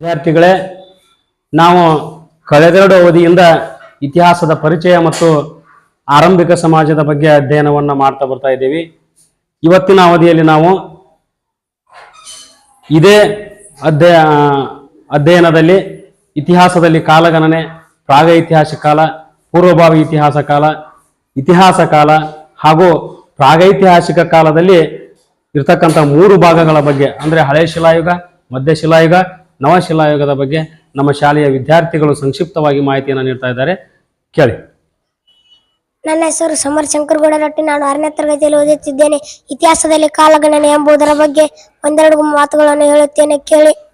ವಿದ್ಯಾರ್ಥಿಗಳೇ, ನಾವು ಕಳೆದೆರಡು ಅವಧಿಯಿಂದ ಇತಿಹಾಸದ ಪರಿಚಯ ಮತ್ತು ಆರಂಭಿಕ ಸಮಾಜದ ಬಗ್ಗೆ ಅಧ್ಯಯನವನ್ನು ಮಾಡ್ತಾ ಬರ್ತಾ ಇದ್ದೀವಿ. ಇವತ್ತಿನ ಅವಧಿಯಲ್ಲಿ ನಾವು ಇದೇ ಅಧ್ಯಯ ಅಧ್ಯಯನದಲ್ಲಿ ಇತಿಹಾಸದಲ್ಲಿ ಕಾಲಗಣನೆ ಪ್ರಾಗೈತಿಹಾಸಿಕ ಕಾಲ, ಪೂರ್ವಭಾವಿ ಇತಿಹಾಸ ಕಾಲ ಇತಿಹಾಸ ಕಾಲ ಹಾಗೂ ಪ್ರಾಗೈತಿಹಾಸಿಕ ಕಾಲದಲ್ಲಿ ಇರ್ತಕ್ಕಂಥ ಮೂರು ಭಾಗಗಳ ಬಗ್ಗೆ, ಅಂದರೆ ಹಳೆ ಶಿಲಾಯುಗ ಮಧ್ಯ ಶಿಲಾಯುಗ ನವಶಿಲಾಯುಗದ ಬಗ್ಗೆ ನಮ್ಮ ಶಾಲೆಯ ವಿದ್ಯಾರ್ಥಿಗಳು ಸಂಕ್ಷಿಪ್ತವಾಗಿ ಮಾಹಿತಿಯನ್ನು ನೀಡ್ತಾ ಇದ್ದಾರೆ. ಕೇಳಿ. ನನ್ನ ಹೆಸರು ಸಮರ್ ಶಂಕರಗೌಡ ರಟ್ಟಿ ನಾನು ಆರನೇ ತರಗತಿಯಲ್ಲಿ ಓದುತ್ತಿದ್ದೇನೆ. ಇತಿಹಾಸದಲ್ಲಿ ಕಾಲಗಣನೆ ಎಂಬುದರ ಬಗ್ಗೆ ಒಂದೆರಡು ಮಾತುಗಳನ್ನು ಹೇಳುತ್ತೇನೆ. ಕೇಳಿ.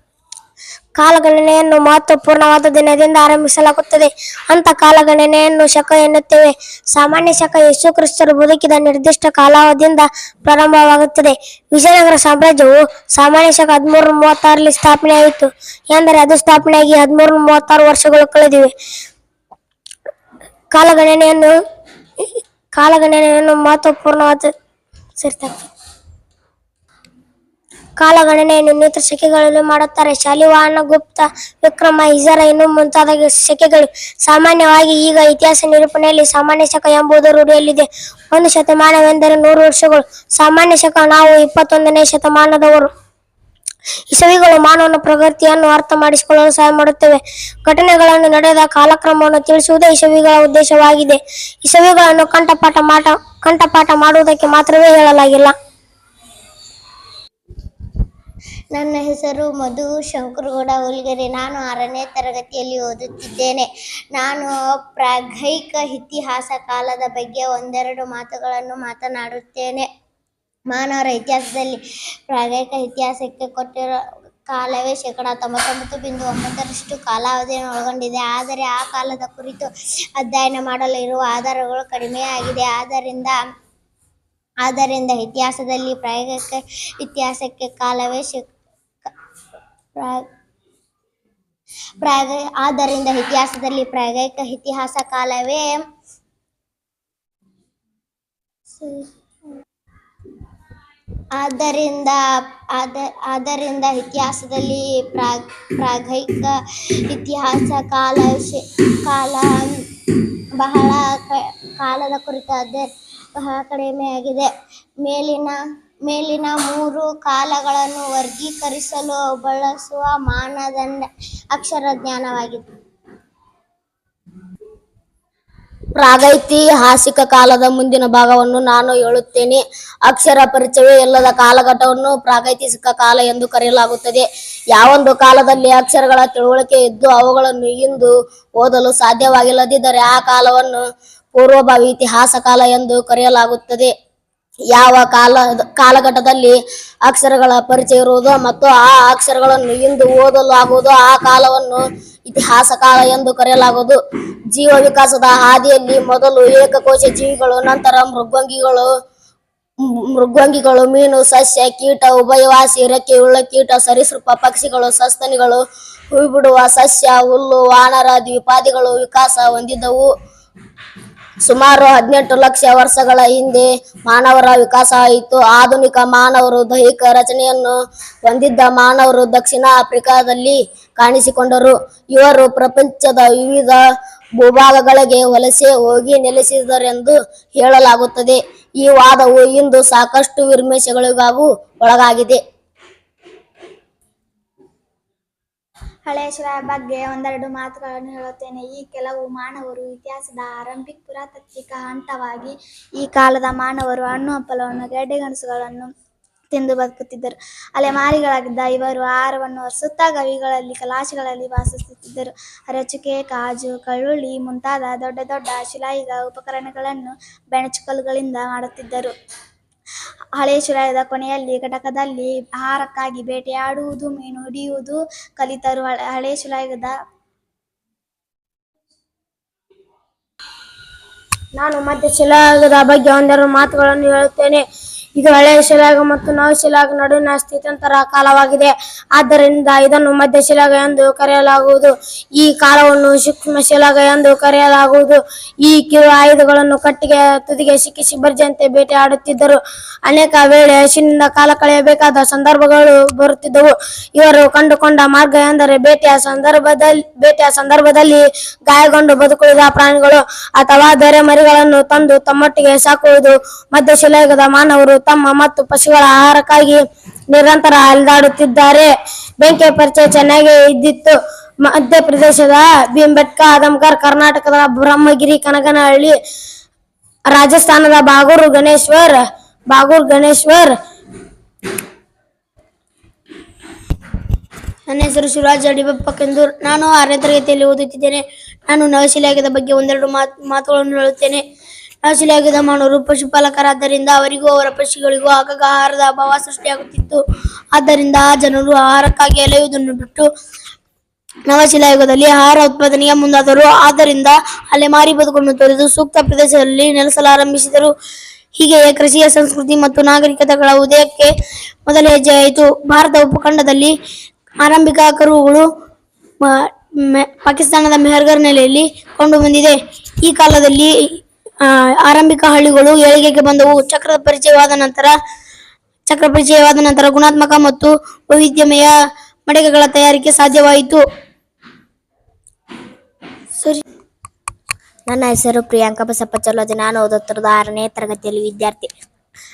ಕಾಲಗಣನೆಯನ್ನು ಮಹತ್ವಪೂರ್ಣವಾದ ದಿನದಿಂದ ಆರಂಭಿಸಲಾಗುತ್ತದೆ. ಅಂತ ಕಾಲಗಣನೆಯನ್ನು ಶಕ ಎನ್ನುತ್ತೇವೆ. ಸಾಮಾನ್ಯ ಶಕ ಯೇಸು ಕ್ರಿಸ್ತರು ಬದುಕಿದ ನಿರ್ದಿಷ್ಟ ಕಾಲಾವಧಿಯಿಂದ ಪ್ರಾರಂಭವಾಗುತ್ತದೆ. ವಿಜಯನಗರ ಸಾಮ್ರಾಜ್ಯವು ಸಾಮಾನ್ಯ ಶಕ ಹದಿಮೂರು ಮೂವತ್ತಾರರಲ್ಲಿ ಸ್ಥಾಪನೆಯಾಯಿತು. ಎಂದರೆ ಅದು ಸ್ಥಾಪನೆಯಾಗಿ ಹದಿಮೂರು ಮೂವತ್ತಾರು ವರ್ಷಗಳು ಕಳೆದಿವೆ. ಕಾಲಗಣನೆಯನ್ನು ಕಾಲಗಣನೆಯನ್ನು ಮಹತ್ವಪೂರ್ಣವಾದ ಸೇರ್ತಾರೆ ಕಾಲಗಣನೆಯನ್ನು ಇನ್ನಿತರ ಶಕೆಗಳಲ್ಲಿ ಮಾಡುತ್ತಾರೆ. ಶಾಲಿವಾಹನ, ಗುಪ್ತ, ವಿಕ್ರಮ, ಇಜರ ಇನ್ನು ಮುಂತಾದ ಶಕೆಗಳು ಸಾಮಾನ್ಯವಾಗಿ ಈಗ ಇತಿಹಾಸ ನಿರೂಪಣೆಯಲ್ಲಿ ಸಾಮಾನ್ಯ ಶಕ ಎಂಬುದು ರೂಢಿಯಲ್ಲಿದೆ. ಒಂದು ಶತಮಾನವೆಂದರೆ ನೂರು ವರ್ಷಗಳು. ಸಾಮಾನ್ಯ ಶಕ ನಾವು ಇಪ್ಪತ್ತೊಂದನೇ ಶತಮಾನದವರು. ಇಸವಿಗಳು ಮಾನವನ ಪ್ರಗತಿಯನ್ನು ಅರ್ಥ ಮಾಡಿಸಿಕೊಳ್ಳಲು ಸಹಾಯ ಮಾಡುತ್ತವೆ. ಘಟನೆಗಳನ್ನು ನಡೆದ ಕಾಲಕ್ರಮವನ್ನು ತಿಳಿಸುವುದೇ ಇಸವಿಗಳ ಉದ್ದೇಶವಾಗಿದೆ. ಇಸವಿಗಳನ್ನು ಕಂಠಪಾಠ ಮಾಟ, ಕಂಠಪಾಠ ಮಾಡುವುದಕ್ಕೆ ಮಾತ್ರವೇ ಹೇಳಲಾಗಿಲ್ಲ. ನನ್ನ ಹೆಸರು ಮಧು ಶಂಕರಗೌಡ ಹುಲ್ಗೆರೆ. ನಾನು ಆರನೇ ತರಗತಿಯಲ್ಲಿ ಓದುತ್ತಿದ್ದೇನೆ. ನಾನು ಪ್ರಾಗೈಕ ಇತಿಹಾಸ ಕಾಲದ ಬಗ್ಗೆ ಒಂದೆರಡು ಮಾತುಗಳನ್ನು ಮಾತನಾಡುತ್ತೇನೆ. ಮಾನವರ ಇತಿಹಾಸದಲ್ಲಿ ಪ್ರಾಗೈಕ ಇತಿಹಾಸಕ್ಕೆ ಕೊಟ್ಟಿರೋ ಕಾಲವೇ ಶೇಕಡ ತೊಂಬತ್ತೊಂಬತ್ತು ಬಿಂದು ಒಂಬತ್ತರಷ್ಟು ಕಾಲಾವಧಿಯನ್ನು ಒಳಗೊಂಡಿದೆ. ಆದರೆ ಆ ಕಾಲದ ಕುರಿತು ಅಧ್ಯಯನ ಮಾಡಲು ಇರುವ ಆಧಾರಗಳು ಕಡಿಮೆಯಾಗಿದೆ ಆದ್ದರಿಂದ ಆದ್ದರಿಂದ ಇತಿಹಾಸದಲ್ಲಿ ಪ್ರಾಯೋಗಿಕ ಇತಿಹಾಸಕ್ಕೆ ಕಾಲವೇ ಶೇ ಪ್ರಾಗ ಆದ್ದರಿಂದ ಇತಿಹಾಸದಲ್ಲಿ ಪ್ರಾಗೈಕ ಇತಿಹಾಸ ಕಾಲವೇ ಆದ್ದರಿಂದ ಆದ ಆದ್ದರಿಂದ ಇತಿಹಾಸದಲ್ಲಿ ಪ್ರಾಗ್ ಪ್ರಾಗೈಕ ಇತಿಹಾಸ ಕಾಲ ಕಾಲ ಬಹಳ ಕಾಲದ ಕುರಿತಾದ ಬಹಳ ಕಡಿಮೆಯಾಗಿದೆ. ಮೇಲಿನ ಮೇಲಿನ ಮೂರು ಕಾಲಗಳನ್ನು ವರ್ಗೀಕರಿಸಲು ಬಳಸುವ ಮಾನದಂಡ ಅಕ್ಷರ ಜ್ಞಾನವಾಗಿದೆ ಪ್ರಾಗೈತಿಹಾಸಿಕ ಕಾಲದ ಮುಂದಿನ ಭಾಗವನ್ನು ನಾನು ಹೇಳುತ್ತೇನೆ. ಅಕ್ಷರ ಪರಿಚಯವೇ ಇಲ್ಲದ ಕಾಲಘಟ್ಟವನ್ನು ಪ್ರಾಗೈತಿಹಾಸಿಕ ಕಾಲ ಎಂದು ಕರೆಯಲಾಗುತ್ತದೆ. ಯಾವೊಂದು ಕಾಲದಲ್ಲಿ ಅಕ್ಷರಗಳ ತಿಳುವಳಿಕೆ ಇದ್ದು ಅವುಗಳನ್ನು ಇಂದು ಓದಲು ಸಾಧ್ಯವಾಗಿಲ್ಲದಿದ್ದರೆ ಆ ಕಾಲವನ್ನು ಪೂರ್ವಭಾವಿ ಇತಿಹಾಸ ಕಾಲ ಎಂದು ಕರೆಯಲಾಗುತ್ತದೆ. ಯಾವ ಕಾಲ, ಕಾಲಘಟ್ಟದಲ್ಲಿ ಅಕ್ಷರಗಳ ಪರಿಚಯ ಇರುವುದು ಮತ್ತು ಆ ಅಕ್ಷರಗಳನ್ನು ಇಂದು ಓದಲು ಆಗುವುದು ಆ ಕಾಲವನ್ನು ಇತಿಹಾಸ ಕಾಲ ಎಂದು ಕರೆಯಲಾಗುವುದು. ಜೀವ ವಿಕಾಸದ ಹಾದಿಯಲ್ಲಿ ಮೊದಲು ಏಕಕೋಶ ಜೀವಿಗಳು, ನಂತರ ಮೃಗ್ವಂಗಿಗಳು ಮೃಗ್ವಂಗಿಗಳು ಮೀನು, ಸಸ್ಯ, ಕೀಟ, ಉಭಯವಾಸಿ ರೆಕ್ಕೆಯುಳ್ಳ ಕೀಟ, ಸರೀಸೃಪ, ಪಕ್ಷಿಗಳು, ಸಸ್ತನಿಗಳು ಹೂ ಬಿಡುವ ಸಸ್ಯ, ಹುಲ್ಲು, ವಾನರ, ದ್ವಿಪಾದಿಗಳು ವಿಕಾಸ ಹೊಂದಿದ್ದವು ಸುಮಾರು ಹದಿನೆಂಟು ಲಕ್ಷ ವರ್ಷಗಳ ಹಿಂದೆ ಮಾನವರ ವಿಕಾಸ ಆಯಿತು. ಆಧುನಿಕ ಮಾನವರು ದೈಹಿಕ ರಚನೆಯನ್ನು ಹೊಂದಿದ್ದ ಮಾನವರು ದಕ್ಷಿಣ ಆಫ್ರಿಕಾದಲ್ಲಿ ಕಾಣಿಸಿಕೊಂಡರು. ಇವರು ಪ್ರಪಂಚದ ವಿವಿಧ ಭೂಭಾಗಗಳಿಗೆ ವಲಸೆ ಹೋಗಿ ನೆಲೆಸಿದರೆಂದು ಹೇಳಲಾಗುತ್ತದೆ. ಈ ವಾದವು ಇಂದು ಸಾಕಷ್ಟು ವಿಮರ್ಶೆಗಳಿಗಾಗೂ ಒಳಗಾಗಿದೆ. ಹಳೆಯ ಶಿಲೆಯ ಬಗ್ಗೆ ಒಂದೆರಡು ಮಾತುಗಳನ್ನು ಹೇಳುತ್ತೇನೆ. ಈ ಕೆಲವು ಮಾನವರು ಇತಿಹಾಸದ ಆರಂಭಿಕ ಪುರಾತತ್ವಿಕ ಹಂತವಾಗಿ ಈ ಕಾಲದ ಮಾನವರು ಹಣ್ಣು ಹಂಪಲವನ್ನು ಗೆಡ್ಡೆಗೆಣಸುಗಳನ್ನು ತಿಂದು ಬದುಕುತ್ತಿದ್ದರು. ಅಲೆಮಾರಿಗಳಾಗಿದ್ದ ಇವರು ಆಹಾರವನ್ನು ಸುತ್ತ ಗವಿಗಳಲ್ಲಿ, ಕಲಾಶಗಳಲ್ಲಿ ವಾಸಿಸುತ್ತಿದ್ದರು. ಅರಚುಕೆ, ಕಾಜು, ಕಳ್ಳುಳ್ಳಿ ಮುಂತಾದ ದೊಡ್ಡ ದೊಡ್ಡ ಶಿಲಾಯುಗ ಉಪಕರಣಗಳನ್ನು ಬೆಣಚುಕಲ್ಲುಗಳಿಂದ ಮಾಡುತ್ತಿದ್ದರು. ಹಳೆ ಶಿಲಾಯುಗದ ಕೊನೆಯಲ್ಲಿ, ಘಟಕದಲ್ಲಿ ಆಹಾರಕ್ಕಾಗಿ ಬೇಟೆಯಾಡುವುದು, ಮೀನು ಹಿಡಿಯುವುದು ಕಲಿತರು ಹಳೆ- ಶಿಲಾಯುಗದ ನಾನು ಮತ್ತೆ ಶಿಲಾಯುಗದ ಬಗ್ಗೆ ಒಂದೆರಡು ಮಾತುಗಳನ್ನು ಹೇಳುತ್ತೇನೆ. ಇದು ಹಳೆಯ ಶಿಲಾಯುಗ ಮತ್ತು ನವಶಿಲಾಯುಗ ನಡುವಿನ ಸ್ಥಿತಂತರ ಕಾಲವಾಗಿದೆ. ಆದ್ದರಿಂದ ಇದನ್ನು ಮಧ್ಯಶಿಲಾಯುಗ ಎಂದು ಕರೆಯಲಾಗುವುದು. ಈ ಕಾಲವನ್ನು ಸೂಕ್ಷ್ಮ ಶಿಲಾಯುಗ ಎಂದು ಕರೆಯಲಾಗುವುದು. ಈ ಕಿರು ಆಯುಧಗಳನ್ನು ಕಟ್ಟಿಗೆ ತುದಿಗೆ ಸಿಕ್ಕಿಸಿ ಭರ್ಜಂತೆ ಬೇಟೆಯಾಡುತ್ತಿದ್ದರು ಅನೇಕ ವೇಳೆ ಹಸಿನಿಂದ ಕಾಲ ಕಳೆಯಬೇಕಾದ ಸಂದರ್ಭಗಳು ಬರುತ್ತಿದ್ದವು. ಇವರು ಕಂಡುಕೊಂಡ ಮಾರ್ಗ ಎಂದರೆ ಬೇಟೆಯ ಸಂದರ್ಭದಲ್ಲಿ ಬೇಟೆಯ ಸಂದರ್ಭದಲ್ಲಿ ಗಾಯಗೊಂಡು ಬದುಕುಳಿದ ಪ್ರಾಣಿಗಳು, ಅಥವಾ ಬೇರೆ ಮರಿಗಳನ್ನು ತಂದು ತಮ್ಮೊಟ್ಟಿಗೆ ಸಾಕುವುದು. ಮಧ್ಯಶಿಲಾಯುಗದ ಮಾನವರು ತಮ್ಮ ಮತ್ತು ಪಶುಗಳ ಆಹಾರಕ್ಕಾಗಿ ನಿರಂತರ ಅಲೆದಾಡುತ್ತಿದ್ದಾರೆ. ಬೆಂಕಿಯ ಪರಿಚಯ ಚೆನ್ನಾಗಿ ಇದ್ದಿತ್ತು. ಮಧ್ಯಪ್ರದೇಶದ ಭೀಂಬೆಟ್ಕ ಆದಮ್ಕರ್ ಕರ್ನಾಟಕದ ಬ್ರಹ್ಮಗಿರಿ ಕನಕನಹಳ್ಳಿ ರಾಜಸ್ಥಾನದ ಬಾಗೂರು ಗಣೇಶ್ವರ್, ಬಾಗೂರ್ ಗಣೇಶ್ವರ್. ನನ್ನ ಹೆಸರು ಶಿವರಾಜ್ ಅಡಿಬಪ್ಪ ನಾನು ಆರನೇ ತರಗತಿಯಲ್ಲಿ ಓದುತ್ತಿದ್ದೇನೆ. ನಾನು ನವಶಿಲಾಗದ ಬಗ್ಗೆ ಒಂದೆರಡು ಮಾತು ಮಾತುಗಳನ್ನು ಹೇಳುತ್ತೇನೆ. ನವಶಿಲಾಯುಗದ ಮಾನವರು ಪಶುಪಾಲಕರಾದ್ದರಿಂದ ಅವರಿಗೂ ಅವರ ಪಶುಗಳಿಗೂ ಆಗಾಗ ಆಹಾರದ ಅಭಾವ ಸೃಷ್ಟಿಯಾಗುತ್ತಿತ್ತು. ಆದ್ದರಿಂದ ಆ ಜನರು ಆಹಾರಕ್ಕಾಗಿ ಅಲೆಯುವುದನ್ನು ಬಿಟ್ಟು ನವಶಿಲಾಯುಗದಲ್ಲಿ ಆಹಾರ ಉತ್ಪಾದನೆಗೆ ಮುಂದಾದರು. ಆದ್ದರಿಂದ ಅಲೆಮಾರಿ ಬದುಕನ್ನು ತೊರೆದು ಸೂಕ್ತ ಪ್ರದೇಶದಲ್ಲಿ ನೆಲೆಸಲಾರಂಭಿಸಿದರು. ಹೀಗೆಯೇ ಕೃಷಿಯ ಸಂಸ್ಕೃತಿ ಮತ್ತು ನಾಗರಿಕತೆಗಳ ಉದಯಕ್ಕೆ ಮೊದಲ ಹೆಜ್ಜೆಯಾಯಿತು ಭಾರತ ಉಪಖಂಡದಲ್ಲಿ ಆರಂಭಿಕ ಕರುಗಳು ಪಾಕಿಸ್ತಾನದ ಮೆಹರ್ಗರ್ ನೆಲೆಯಲ್ಲಿ ಕಂಡು ಬಂದಿದೆ ಈ ಕಾಲದಲ್ಲಿ ಆರಂಭಿಕ ಹಳ್ಳಿಗಳು ಏಳಿಗೆಗೆ ಬಂದವು. ಚಕ್ರದ ಪರಿಚಯವಾದ ನಂತರ, ಚಕ್ರ ಪರಿಚಯವಾದ ನಂತರ ಗುಣಾತ್ಮಕ ಮತ್ತು ವೈವಿಧ್ಯಮಯ ಮಡಿಕೆಗಳ ತಯಾರಿಕೆ ಸಾಧ್ಯವಾಯಿತು. ನನ್ನ ಹೆಸರು ಪ್ರಿಯಾಂಕಾ ಬಸಪ್ಪ ಚಲೋದಿ ನಾನು ಓದುತ್ತಿರೋದು ಆರನೇ ತರಗತಿಯಲ್ಲಿ ವಿದ್ಯಾರ್ಥಿ.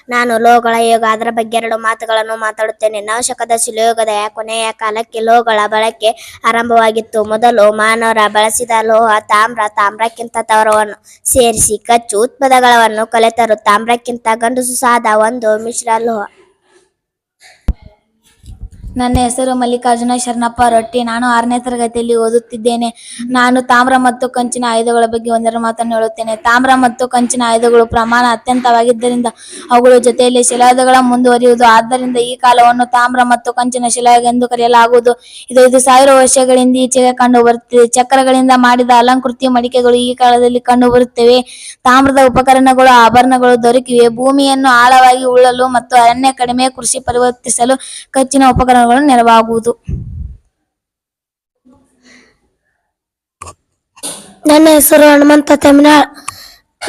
ನಾನು ಲೋಹಗಳ ಯೋಗ, ಅದರ ಬಗ್ಗೆ ಎರಡು ಮಾತುಗಳನ್ನು ಮಾತಾಡುತ್ತೇನೆ. ನವಶಕದ ಶಿಲೋಗದ ಕೊನೆಯ ಕಾಲಕ್ಕೆ ಲೋಗಳ ಬಳಕೆ ಆರಂಭವಾಗಿತ್ತು. ಮೊದಲು ಮಾನವರ ಬಳಸಿದ ಲೋಹ ತಾಮ್ರ, ತಾಮ್ರಕ್ಕಿಂತ ತವರವನ್ನು ಸೇರಿಸಿ ಕಚ್ಚು ಉತ್ಪನ್ನಗಳನ್ನು ಕಲೆತರು. ತಾಮ್ರಕ್ಕಿಂತ ಗಂಡಸು ಸಾದ ಒಂದು ಮಿಶ್ರ ಲೋಹ. ನನ್ನ ಹೆಸರು ಮಲ್ಲಿಕಾರ್ಜುನ ಶರಣಪ್ಪ ರೊಟ್ಟಿ. ನಾನು ಆರನೇ ತರಗತಿಯಲ್ಲಿ ಓದುತ್ತಿದ್ದೇನೆ. ನಾನು ತಾಮ್ರ ಮತ್ತು ಕಂಚಿನ ಆಯುಧಗಳ ಬಗ್ಗೆ ಒಂದರ ಮಾತನ್ನು ಹೇಳುತ್ತೇನೆ. ತಾಮ್ರ ಮತ್ತು ಕಂಚಿನ ಆಯುಧಗಳು ಪ್ರಮಾಣ ಅತ್ಯಂತವಾಗಿದ್ದರಿಂದ ಅವುಗಳ ಜೊತೆಯಲ್ಲಿ ಶಿಲಾಯುಧಗಳ ಮುಂದುವರಿಯುವುದು. ಆದ್ದರಿಂದ ಈ ಕಾಲವನ್ನು ತಾಮ್ರ ಮತ್ತು ಕಂಚಿನ ಶಿಲಾಯುಗ ಎಂದು ಕರೆಯಲಾಗುವುದು. ಇದು ಐದು ಸಾವಿರ ವರ್ಷಗಳಿಂದ ಈಚೆಗೆ ಕಂಡು ಬರುತ್ತಿದೆ ಚಕ್ರಗಳಿಂದ ಮಾಡಿದ ಅಲಂಕೃತಿ ಮಡಿಕೆಗಳು ಈ ಕಾಲದಲ್ಲಿ ಕಂಡು ಬರುತ್ತವೆ ತಾಮ್ರದ ಉಪಕರಣಗಳು, ಆಭರಣಗಳು ದೊರಕಿವೆ. ಭೂಮಿಯನ್ನು ಆಳವಾಗಿ ಉಳ್ಳಲು ಮತ್ತು ಅರಣ್ಯ ಕಡಿಮೆ ಕೃಷಿ ಪರಿವರ್ತಿಸಲು ಕಚ್ಚಿನ ಉಪಕರಣಗಳು ನೆರವಾಗುವುದು. ನನ್ನ ಹೆಸರು ಹನುಮಂತ ತಮಿನಾಳ್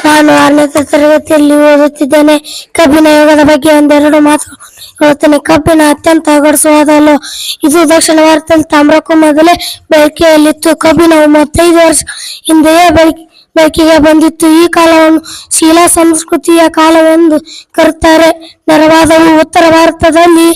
ನಾನು ಆರನೇ ತರಗತಿಯಲ್ಲಿ ಓದುತ್ತಿದ್ದೇನೆ. ಕಬ್ಬಿನ ಯೋಗದ ಬಗ್ಗೆ ಒಂದೆರಡು ಮಾತು ಹೇಳುತ್ತೇನೆ. ಕಬ್ಬಿನ ಅತ್ಯಂತ ಅಗಡಿಸುವುದಲ್ಲೋ, ಇದು ದಕ್ಷಿಣ ಭಾರತದಲ್ಲಿ ತಾಮ್ರಕ್ಕೂ ಮೊದಲೇ ಬೆಳಕೆಯಲ್ಲಿತ್ತು. ಕಬ್ಬಿನ ಮೂವತ್ತೈದು ವರ್ಷ ಹಿಂದೆಯೇ ಬಳಕೆ, ಬೆಳಕಿಗೆ ಬಂದಿತ್ತು. ಈ ಕಾಲವನ್ನು ಶೀಲಾ ಸಂಸ್ಕೃತಿಯ ಕಾಲವೆಂದು ಕರೆಯುತ್ತಾರೆ. ನೆರವಾದವು ಉತ್ತರ ಭಾರತದಲ್ಲಿ